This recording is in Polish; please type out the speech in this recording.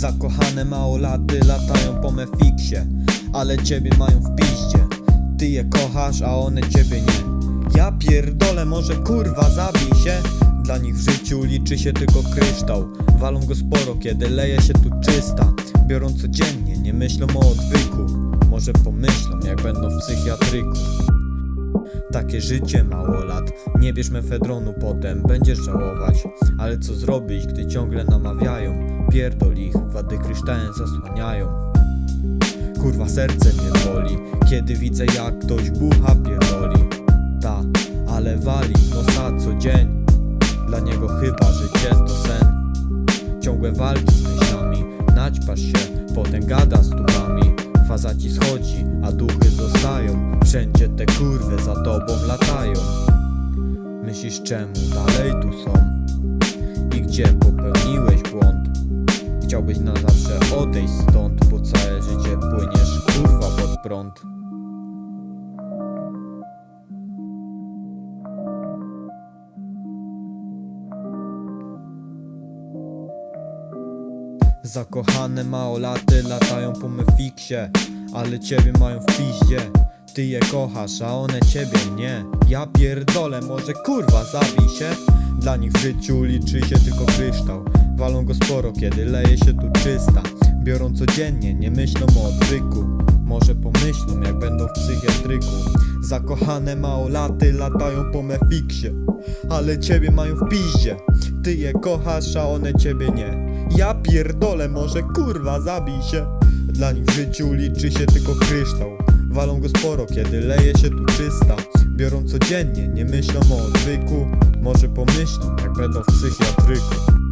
Zakochane małolaty latają po mefiksie Ale ciebie mają w piździe. Ty je kochasz, a one ciebie nie. Ja pierdolę, może kurwa zabij się. Dla nich w życiu liczy się tylko kryształ. Walą go sporo, kiedy leje się tu czysta. Biorą codziennie, nie myślą o odwyku. Może pomyślą, jak będą w psychiatryku takie życie małolat Nie bierz mefedronu potem, będziesz żałować. Ale co zrobić, gdy ciągle namawiają? Pierdol ich, wady kryształem zasłaniają. Kurwa serce mnie boli. Kiedy widzę jak ktoś bucha pierdoli. Ta, ale wali nosa co dzień. Dla niego chyba życie to sen. Ciągłe walki z myślami. Naćpasz się, potem gada z tubami Faza ci schodzi, a duchy zostają Wszędzie te kurwy za tobą latają Myślisz czemu dalej tu są? I gdzie popełniłeś błąd? Chciałbyś na zawsze odejść stąd Bo całe życie płyniesz kurwa pod prąd Zakochane małolaty latają po mefiksie Ale ciebie mają w piździe Ty je kochasz, a one ciebie nie. Ja pierdolę, może kurwa zabij się? Dla nich w życiu liczy się tylko kryształ. Walą go sporo, kiedy leje się tu czysta. Biorą codziennie, nie myślą o odwyku. Może pomyślą, jak będą w psychiatryku. Zakochane małolaty latają po mefiksie. Ale ciebie mają w piździe. Ty je kochasz, a one ciebie nie. Ja pierdolę, może kurwa zabij się? Dla nich w życiu liczy się tylko kryształ Walą go sporo, kiedy leje się tu czysta. Biorą codziennie, nie myślą o odwyku. Może pomyślą, jak będą w psychiatryku